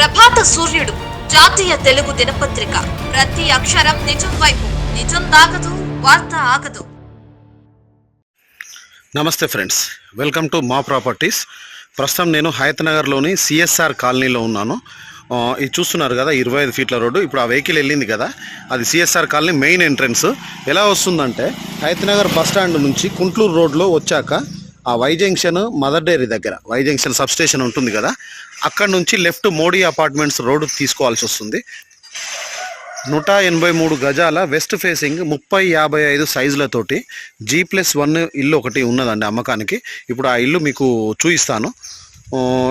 ప్రభాత సూర్యుడు జాతీయ తెలుగు దినపత్రిక. ప్రతి అక్షరం నిజం వైపు నిజం దాగదు వార్త ఆగదు. నమస్తే ఫ్రెండ్స్ వెల్కమ్ టు మా ప్రాపర్టీస్. ప్రస్తుతం నేను హయత్నగర్లోని సిఎస్ఆర్ కాలనీలో ఉన్నాను. ఇది చూస్తున్నారు కదా ఇరవై ఐదు ఫీట్ల రోడ్డు. ఇప్పుడు ఆ వెహికల్ వెళ్ళింది కదా అది సిఎస్ఆర్ కాలనీ మెయిన్ ఎంట్రన్స్. ఎలా వస్తుందంటే హయత్నగర్ బస్ స్టాండ్ నుంచి కుంట్లూరు రోడ్లో వచ్చాక ఆ వై జంక్షన్ మదర్ డైరీ దగ్గర వై జంక్షన్ సబ్ స్టేషన్ ఉంటుంది కదా అక్కడ నుంచి లెఫ్ట్ మోడీ అపార్ట్మెంట్స్ రోడ్డు తీసుకోవాల్సి వస్తుంది. నూట ఎనభై మూడు గజాల వెస్ట్ ఫేసింగ్ ముప్పై యాభై ఐదు సైజులతోటి జీ ప్లస్ వన్ ఇల్లు ఒకటి ఉన్నదండి అమ్మకానికి. ఇప్పుడు ఆ ఇల్లు మీకు చూపిస్తాను.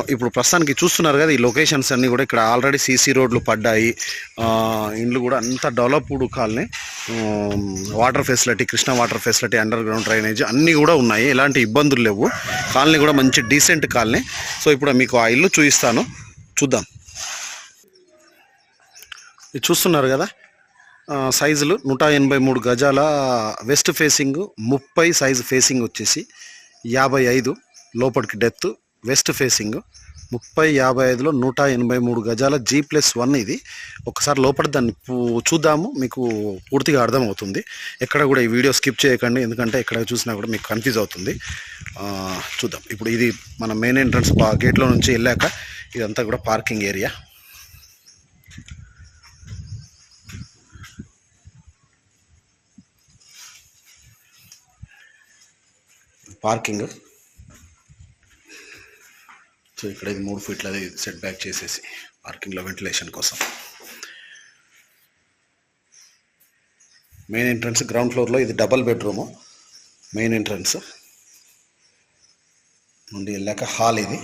ఇప్పుడు ప్రస్తుతానికి చూస్తున్నారు కదా ఈ లొకేషన్స్ అన్నీ కూడా ఇక్కడ ఆల్రెడీ సీసీ రోడ్లు పడ్డాయి. ఇండ్లు కూడా అంత developed colony. Water facility Krishna water facility underground drainage అన్నీ కూడా ఉన్నాయి. ఎలాంటి ఇబ్బందులు లేవు. కాలనీ కూడా మంచి డీసెంట్ కాలనీ. సో ఇప్పుడు మీకు ఆ ఇల్లు చూపిస్తాను. చూద్దాం. ఇది చూస్తున్నారు కదా? సైజులు నూట ఎనభై మూడు గజాల వెస్ట్ ఫేసింగ్ ముప్పై సైజు ఫేసింగ్ వచ్చేసి యాభై ఐదు లోపలికి డెత్ వెస్ట్ ఫేసింగ్ ముప్పై యాభై ఐదులో నూట ఎనభై మూడు గజాల జీ ప్లస్ వన్ ఇది. ఒకసారి లోపల దాన్ని చూద్దాము. మీకు పూర్తిగా అర్థమవుతుంది. ఎక్కడ కూడా ఈ వీడియో స్కిప్ చేయకండి. ఎందుకంటే ఎక్కడ చూసినా కూడా మీకు కన్ఫ్యూజ్ అవుతుంది. చూద్దాం. ఇప్పుడు ఇది మన మెయిన్ ఎంట్రన్స్ గేట్లో నుంచి వెళ్ళాక ఇదంతా కూడా పార్కింగ్ ఏరియా పార్కింగ్ సో ఇక్కడ ఇది మూడు ఫీట్లది సెట్ బ్యాక్ చేసేసి పార్కింగ్లో వెంటిలేషన్ కోసం. మెయిన్ ఎంట్రన్స్ గ్రౌండ్ ఫ్లోర్లో ఇది డబల్ బెడ్రూము మెయిన్ ఎంట్రన్స్ నుండి వెళ్ళాక హాల్ ఇది.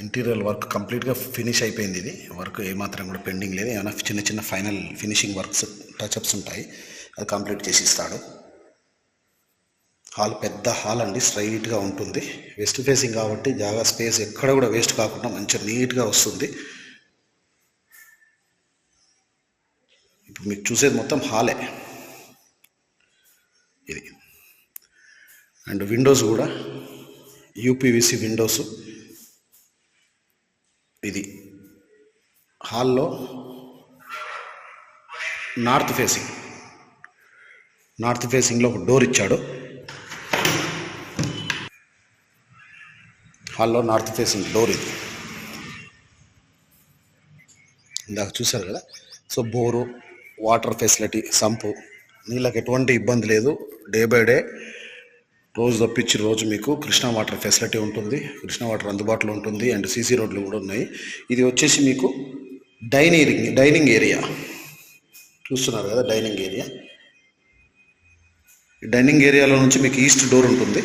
ఇంటీరియర్ వర్క్ కంప్లీట్గా ఫినిష్ అయిపోయింది ఇది. వర్క్ ఏమాత్రం కూడా పెండింగ్ లేదు. ఏమైనా చిన్న చిన్న ఫైనల్ ఫినిషింగ్ వర్క్స్ టచ్అప్స్ ఉంటాయి. అది కంప్లీట్ చేసి ఇస్తాడు. హాల్ పెద్ద హాల్ అండి స్ట్రైట్గా ఉంటుంది. వెస్ట్ ఫేసింగ్ కాబట్టి జాగా స్పేస్ ఎక్కడ కూడా వేస్ట్ కాకుండా మంచిగా నీట్గా వస్తుంది. ఇప్పుడు మీకు చూసేది మొత్తం హాలే. ఇది. అండ్ విండోస్ కూడా యూపీవీసీ విండోస్. ఇది. హాల్లో నార్త్ ఫేసింగ్. నార్త్ ఫేసింగ్లో ఒక డోర్ ఇచ్చాడు. హాల్లో నార్త్ ఫేసింగ్ డోర్ ఇది. ఇందాక చూశారు కదా? So bore water facility sump నీళ్ళకి ఎటువంటి ఇబ్బంది లేదు. డే బై డే రోజు తప్పించి రోజు మీకు కృష్ణా వాటర్ ఫెసిలిటీ ఉంటుంది. కృష్ణా వాటర్ అందుబాటులో ఉంటుంది అండ్ సీసీ రోడ్లు కూడా ఉన్నాయి. ఇది వచ్చేసి మీకు డైనింగ్ డైనింగ్ ఏరియా. చూస్తున్నారు కదా డైనింగ్ ఏరియా. ఈ డైనింగ్ ఏరియాలో నుంచి మీకు ఈస్ట్ డోర్ ఉంటుంది.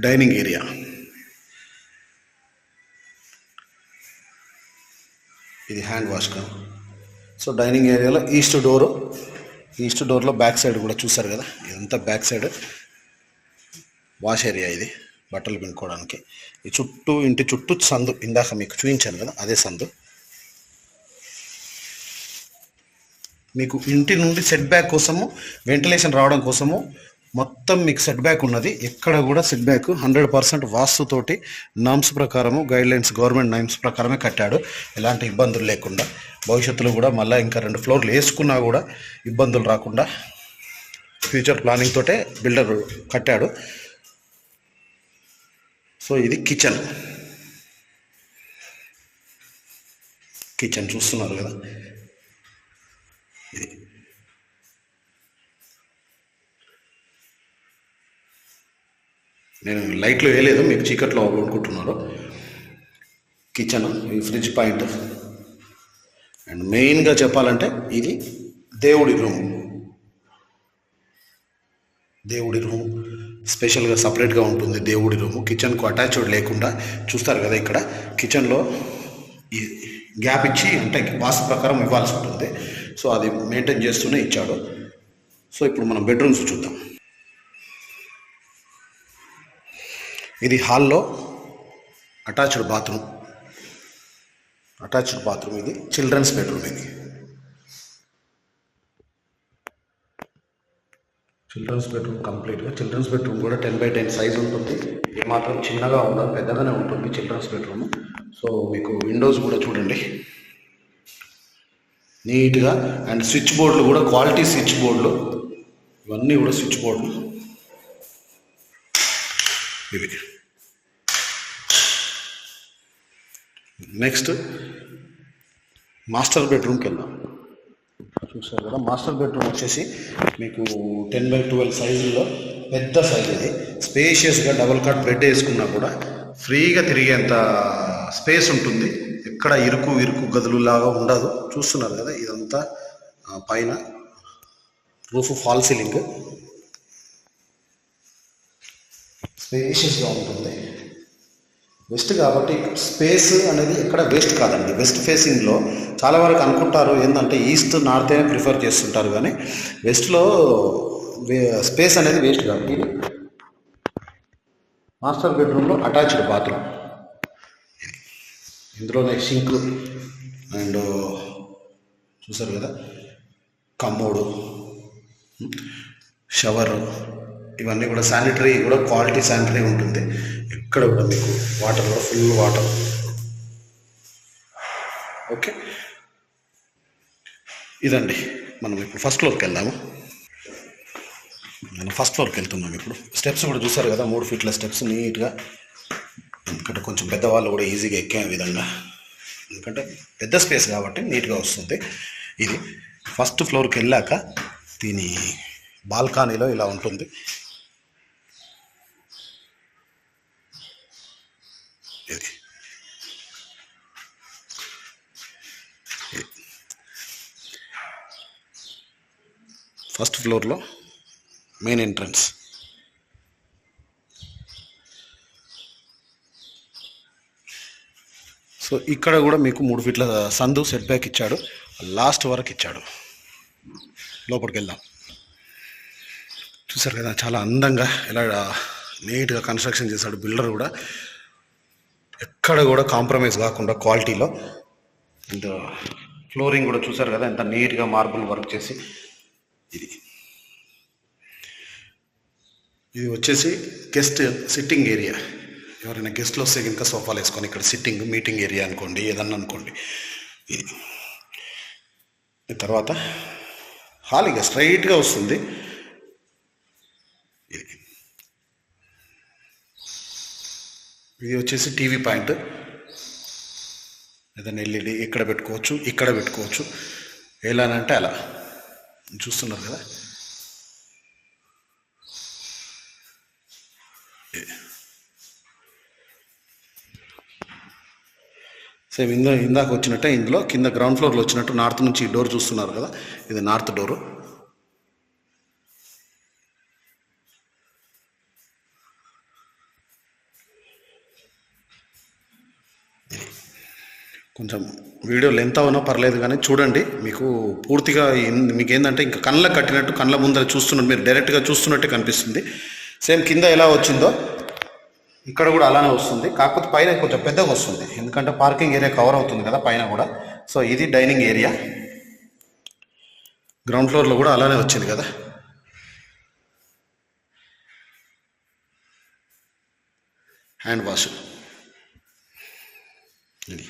Dining area. ఇది హ్యాండ్ వాష్ కా? సో డైనింగ్ ఏరియాలో ఈస్ట్ డోరు ఈస్ట్ డోర్లో బ్యాక్ సైడ్ కూడా చూసారు కదా? ఇదంతా బ్యాక్ సైడ్. వాష్ ఏరియా ఇది బట్టలు పిండుకోవడానికి. ఈ చుట్టూ ఇంటి చుట్టూ సందు ఇందాక మీకు చూపించాను కదా అదే సందు. మీకు ఇంటి నుండి సెట్ బ్యాక్ కోసము వెంటిలేషన్ రావడం కోసము మొత్తం మీకు సెట్ బ్యాక్ ఉన్నది. ఎక్కడ కూడా సెట్ బ్యాక్ హండ్రెడ్ పర్సెంట్ వాస్తుతోటి నామ్స్ ప్రకారము గైడ్ లైన్స్ గవర్నమెంట్ నామ్స్ ప్రకారమే కట్టాడు. ఎలాంటి ఇబ్బందులు లేకుండా. భవిష్యత్తులో కూడా మళ్ళీ ఇంకా రెండు ఫ్లోర్లు వేసుకున్నా కూడా ఇబ్బందులు రాకుండా ఫ్యూచర్ ప్లానింగ్ తోటే బిల్డర్ కట్టాడు. సో ఇది కిచెన్ కిచెన్ చూస్తున్నారు కదా. ఇది నేను లైట్లు వేయలేదు మీకు చీకట్లో అనుకుంటున్నారు కిచెన్ ఈ ఫ్రిడ్జ్ పాయింట్. అండ్ మెయిన్గా చెప్పాలంటే ఇది దేవుడి రూమ్. దేవుడి రూమ్. స్పెషల్గా సపరేట్గా ఉంటుంది దేవుడి రూము. కిచెన్కు అటాచ్డ్ లేకుండా చూస్తారు కదా ఇక్కడ కిచెన్లో ఈ గ్యాప్ ఇచ్చి అంటే వాస్తు ప్రకారం ఇవ్వాల్సి ఉంటుంది. సో అది మెయింటైన్ చేస్తూనే ఇచ్చాడు. సో ఇప్పుడు మనం బెడ్రూమ్స్ చూద్దాం. ఇది హాల్లో అటాచ్డ్ బాత్రూమ్. అటాచ్డ్ బాత్రూమ్ ఇది. చిల్డ్రన్స్ బెడ్రూమ్ ఇది. చిల్డ్రన్స్ బెడ్రూమ్ కంప్లీట్గా. చిల్డ్రన్స్ బెడ్రూమ్ కూడా టెన్ బై టెన్ సైజ్ ఉంటుంది. ఏమాత్రం చిన్నగా ఉండదు పెద్దగానే ఉంటుంది చిల్డ్రన్స్ బెడ్రూమ్. సో మీకు విండోస్ కూడా చూడండి. నీట్గా అండ్ స్విచ్ బోర్డులు కూడా క్వాలిటీ స్విచ్ బోర్డులు. ఇవన్నీ కూడా స్విచ్ బోర్డులు. ఇవి నెక్స్ట్ మాస్టర్ బెడ్రూమ్కి వెళ్దాం చూసారు కదా మాస్టర్ బెడ్రూమ్ వచ్చేసి మీకు టెన్ బై ట్వెల్వ్ సైజుల్లో పెద్ద సైజ్ ఇది. స్పేషియస్గా డబుల్ కట్ బెడ్ వేసుకున్నా కూడా ఫ్రీగా తిరిగేంత స్పేస్ ఉంటుంది. ఎక్కడ ఇరుకు ఇరుకు గదులు లాగా ఉండదు. చూస్తున్నారు కదా ఇదంతా పైన రూఫ్ ఫాల్ సీలింగ్ స్పేషియస్గా ఉంటుంది. వెస్ట్ కాబట్టి స్పేస్ అనేది ఎక్కడ వేస్ట్ కాదండి. వెస్ట్ ఫేసింగ్లో చాలా వరకు అనుకుంటారు ఏంటంటే ఈస్ట్ నార్తే ప్రిఫర్ చేస్తుంటారు కానీ వెస్ట్లో స్పేస్ అనేది వేస్ట్ కాదు ఇది మాస్టర్ బెడ్రూమ్లో అటాచ్డ్ బాత్రూమ్. ఇందులోనే సింక్ అండ్ చూసారు కదా? కమ్మోడు షవరు ఇవన్నీ కూడా శానిటరీ కూడా క్వాలిటీ శానిటరీ ఉంటుంది. ఇక్కడ కూడా మీకు వాటర్లో ఫుల్ వాటర్ ఓకే ఇదండి. మనం ఇప్పుడు ఫస్ట్ ఫ్లోర్కి వెళ్దాము. నేను ఫస్ట్ ఫ్లోర్కి వెళ్తున్నాం ఇప్పుడు. స్టెప్స్ కూడా చూసారు కదా మూడు ఫీట్ల స్టెప్స్ నీట్గా ఎందుకంటే కొంచెం పెద్దవాళ్ళు కూడా ఈజీగా ఎక్కే విధంగా. ఎందుకంటే పెద్ద స్పేస్ కాబట్టి నీట్గా వస్తుంది. ఇది ఫస్ట్ ఫ్లోర్కి వెళ్ళాక దీని బాల్కనీలో ఇలా ఉంటుంది. ఫస్ట్ ఫ్లోర్లో మెయిన్ ఎంట్రన్స్. సో ఇక్కడ కూడా మీకు మూడు ఫీట్ల సందు సెట్ బ్యాక్ ఇచ్చాడు. లాస్ట్ వరకు ఇచ్చాడు. లోపలికి వెళ్దాం. చూసారు కదా చాలా అందంగా ఎలా నీట్గా కన్స్ట్రక్షన్ చేశాడు బిల్డర్ కూడా. ఎక్కడ కూడా కాంప్రమైజ్ కాకుండా క్వాలిటీలో. అండ్ ఫ్లోరింగ్ కూడా చూసారు కదా ఎంత నీట్గా మార్బుల్ వర్క్ చేసి. ఇది. ఇది వచ్చేసి గెస్ట్ సిట్టింగ్ ఏరియా ఎవరైనా గెస్ట్లు వస్తే కనుక సోఫాలు వేసుకొని ఇక్కడ సిట్టింగ్ మీటింగ్ ఏరియా అనుకోండి ఏదన్నా అనుకోండి. ఇది. తర్వాత హాల్ ఇక స్ట్రైట్గా వస్తుంది. ఇది. ఇది వచ్చేసి టీవీ పాయింట్ ఏదైనా ఎల్ఈడి ఇక్కడ పెట్టుకోవచ్చు ఇక్కడ పెట్టుకోవచ్చు. ఎలానంటే అలా. చూస్తున్నారు కదా? సేమ్ ఇందా ఇందాక వచ్చినట్టే ఇందులో కింద గ్రౌండ్ ఫ్లోర్లో వచ్చినట్టు నార్త్ నుంచి ఈ డోర్ చూస్తున్నారు కదా? ఇది నార్త్ డోరు. కొంచెం వీడియో లెంత్ అవునా పర్లేదు కానీ చూడండి మీకు పూర్తిగా మీకు ఏంటంటే ఇంకా కళ్ళ కట్టినట్టు కళ్ళ ముందర చూస్తున్నట్టు మీరు డైరెక్ట్గా చూస్తున్నట్టు కనిపిస్తుంది. సేమ్ కింద ఎలా వచ్చిందో ఇక్కడ కూడా అలానే వస్తుంది. కాకపోతే పైన కొంచెం పెద్దగా వస్తుంది. ఎందుకంటే పార్కింగ్ ఏరియా కవర్ అవుతుంది కదా పైన కూడా. సో ఇది డైనింగ్ ఏరియా. గ్రౌండ్ ఫ్లోర్లో కూడా అలానే వచ్చింది కదా. Hand wash. ఇది.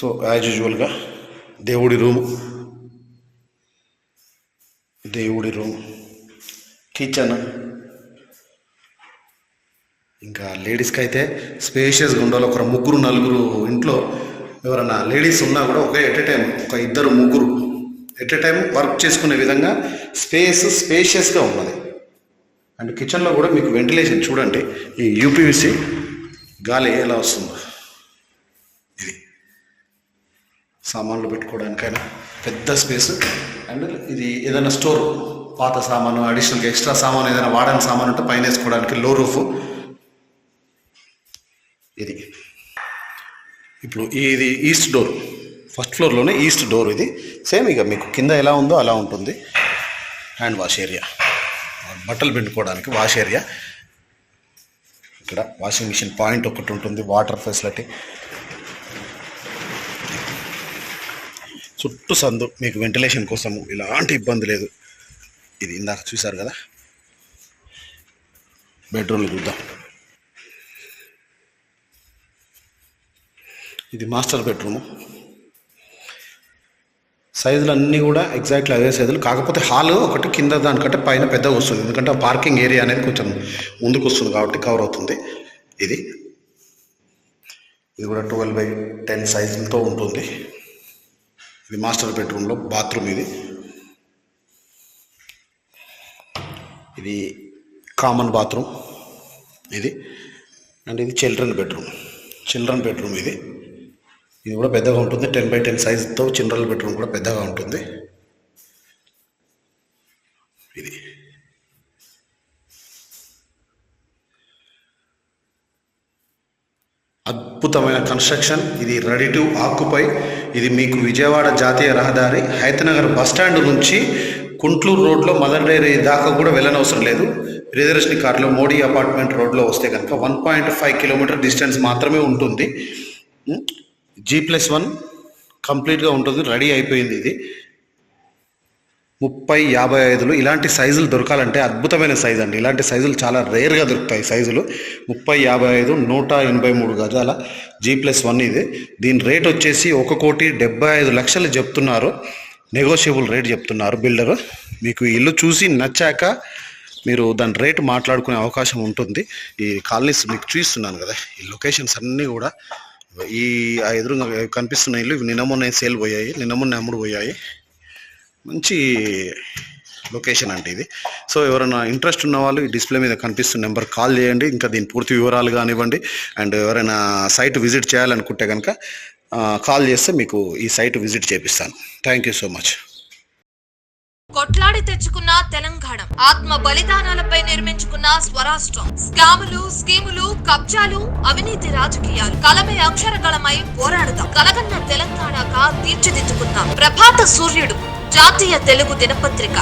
సో యాజ్ యూజువల్గా దేవుడి రూమ్. దేవుడి రూమ్. కిచెన్. ఇంకా లేడీస్కి అయితే స్పేషియస్గా ఉండాలి. ఒక ముగ్గురు నలుగురు ఇంట్లో ఎవరైనా లేడీస్ ఉన్నా కూడా ఒకే ఎట్ ఎ టైం ఒక ఇద్దరు ముగ్గురు ఎట్ ఎ టైం వర్క్ చేసుకునే విధంగా స్పేస్ స్పేషియస్గా ఉన్నది అండ్ కిచెన్లో కూడా మీకు వెంటిలేషన్ చూడండి. ఈ యూపీవీసీ గాలి ఎలా వస్తుందో ఇది సామాన్లు పెట్టుకోవడానికైనా పెద్ద స్పేస్. అండ్ ఇది ఏదైనా స్టోర్ పాత సామాను అడిషనల్గా ఎక్స్ట్రా సామాను ఏదైనా వాడని సామాను ఉంటే పైన వేసుకోవడానికి లో రూఫ్ ఇది. ఇప్పుడు ఇది ఈస్ట్ డోర్ ఫస్ట్ ఫ్లోర్లోనే ఈస్ట్ డోర్ ఇది. సేమ్ ఇక మీకు కింద ఎలా ఉందో అలా ఉంటుంది. హ్యాండ్ వాష్ ఏరియా బట్టలు పిండుకోవడానికి వాష్ ఏరియా ఇక్కడ వాషింగ్ మిషన్ పాయింట్ ఒకటి ఉంటుంది వాటర్ ఫెసిలిటీ చుట్టూ సందు మీకు వెంటిలేషన్ కోసము ఎలాంటి ఇబ్బంది లేదు. ఇది ఇందాక చూశారు కదా? బెడ్రూమ్లో చూద్దాం. ఇది మాస్టర్ బెడ్రూము సైజులు అన్నీ కూడా ఎగ్జాక్ట్లీ అదే సైజులు కాకపోతే హాల్ ఒకటి కింద దానికంటే పైన పెద్దగా వస్తుంది. ఎందుకంటే పార్కింగ్ ఏరియా అనేది కొంచెం ముందుకు వస్తుంది కాబట్టి కవర్ అవుతుంది. ఇది. ఇది కూడా ట్వెల్వ్ బై టెన్ సైజులతో ఉంటుంది. ఇది మాస్టర్ బెడ్రూమ్లో బాత్రూమ్ ఇది. ఇది కామన్ బాత్రూమ్ ఇది. అండ్ ఇది చిల్డ్రన్ బెడ్రూమ్. చిల్డ్రన్ బెడ్రూమ్ ఇది. ఇది కూడా పెద్దగా ఉంటుంది. టెన్ బై టెన్ సైజ్తో చిల్డ్రన్ బెడ్రూమ్ కూడా పెద్దగా ఉంటుంది ఇది అద్భుతమైన కన్స్ట్రక్షన్ ఇది రెడీ టు ఆక్యుపై ఇది మీకు విజయవాడ జాతీయ రహదారి. హైతనగర్ బస్ స్టాండ్ నుంచి కుంట్లూరు రోడ్లో మదర్ డైరీ దాకా కూడా వెళ్ళనవసరం లేదు. ప్రియదర్శిని కార్లో మోడీ అపార్ట్మెంట్ రోడ్లో వస్తే కనుక one point five kilometer distance మాత్రమే ఉంటుంది. జీ ప్లస్ వన్ కంప్లీట్గా ఉంటుంది. రెడీ అయిపోయింది ఇది. ముప్పై యాభై ఐదులు ఇలాంటి సైజులు దొరకాలంటే అద్భుతమైన సైజు అండి. ఇలాంటి సైజులు చాలా రేర్గా దొరుకుతాయి సైజులు. ముప్పై యాభై ఐదు నూట ఎనభై మూడు గజాల జీ ప్లస్ వన్ ఇది. దీని రేట్ వచ్చేసి ఒక కోటి డెబ్బై ఐదు లక్షలు చెప్తున్నారు. నెగోషియబుల్ రేట్ చెప్తున్నారు బిల్డరు. మీకు ఇల్లు చూసి నచ్చాక మీరు దాని రేటు మాట్లాడుకునే అవకాశం ఉంటుంది. ఈ కాలనీస్ మీకు చూస్తున్నాను కదా ఈ లొకేషన్స్ అన్నీ కూడా. ఈ ఆ ఎదురుగా కనిపిస్తున్న ఇల్లు నిన్న మొన్న సేల్ పోయాయి నిన్న మొన్న అమ్ముడు పోయాయి. మంచి లొకేషన్ అంటే ఇది. సో ఎవరైనా ఇంట్రెస్ట్ ఉన్న వాళ్ళు ఈ డిస్ప్లే మీద కనిపిస్తున్న నెంబర్ కాల్ చేయండి. ఇంకా దీని పూర్తి వివరాలు కానివ్వండి. అండ్ ఎవరైనా సైట్ విజిట్ చేయాలనుకుంటే కనుక కాల్ చేస్తే మీకు ఈ సైట్ విజిట్ చేపిస్తాను. థ్యాంక్ యూ సో మచ్ కొట్లాడి తెచ్చుకున్న తెలంగాణ. ఆత్మ బలిదానాలపై నిర్మించుకున్న స్వరాష్ట్రం. స్కాములు స్కీములు కబ్జాలు అవినీతి రాజకీయాలు. కలమే అక్షరగళమై పోరాడుతాం కలగన్న తెలంగాణగా తీర్చిదిద్దుకుందాం. ప్రభాత సూర్యుడు జాతీయ తెలుగు దినపత్రిక.